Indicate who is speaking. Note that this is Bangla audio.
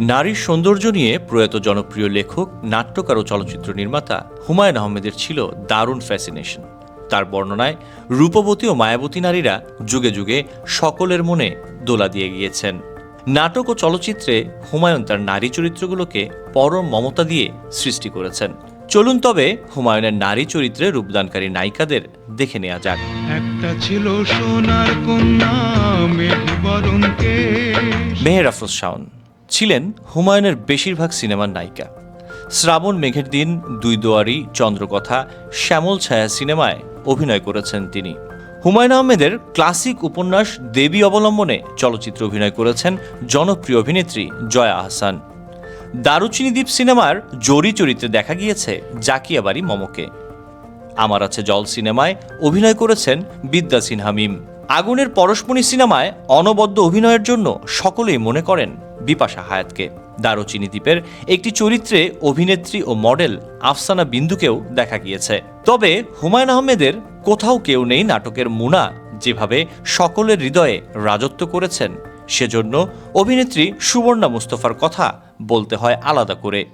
Speaker 1: নারীর সৌন্দর্য নিয়ে প্রয়াত জনপ্রিয় লেখক নাট্যকার ও চলচ্চিত্র নির্মাতা হুমায়ুন আহমেদের ছিল দারুণ ফ্যাসিনেশন তার বর্ণনায় রূপবতী ও মায়াবতী নারীরা যুগে যুগে সকলের মনে দোলা দিয়ে গিয়েছেন। নাটক ও চলচ্চিত্রে হুমায়ুন তার নারী চরিত্রগুলোকে পরম মমতা দিয়ে সৃষ্টি করেছেন। চলুন তবে হুমায়ুনের নারী চরিত্রে রূপদানকারী নায়িকাদের দেখে নেওয়া যাক।
Speaker 2: একটা ছিল সোনার কন্যা
Speaker 1: মেহের আফরোজ শাওন। ছিলেন হুমায়ুনের বেশিরভাগ সিনেমার নায়িকা। শ্রাবণ মেঘের দিন, দুই দোয়ারি, চন্দ্রকথা, শ্যামল ছায়া সিনেমায় অভিনয় করেছেন তিনি। হুমায়ুন আহমেদের ক্লাসিক উপন্যাস দেবী অবলম্বনে চলচ্চিত্রে অভিনয় করেছেন জনপ্রিয় অভিনেত্রী জয়া আহসান। দারুচিনি দ্বীপ সিনেমার জরি চরিত্রে দেখা গিয়েছে জাকিয়া বাড়ি মমকে। আমার আছে জল সিনেমায় অভিনয় করেছেন বিদ্যা সিনহা মিম। আগুনের পরশমণি সিনেমায় অনবদ্য অভিনয়ের জন্য সকলেই মনে করেন বিপাশা হায়াতকে। দারুচিনি দ্বীপের একটি চরিত্রে অভিনেত্রী ও মডেল আফসানা বিন্দুকেও দেখা গিয়েছে। তবে হুমায়ুন আহমেদের কোথাও কেউ নেই নাটকের মুনা, যেভাবে সকলের হৃদয়ে রাজত্ব করেছেন। সেজন্য অভিনেত্রী সুবর্ণা মুস্তফার কথা বলতে হয় আলাদা করে।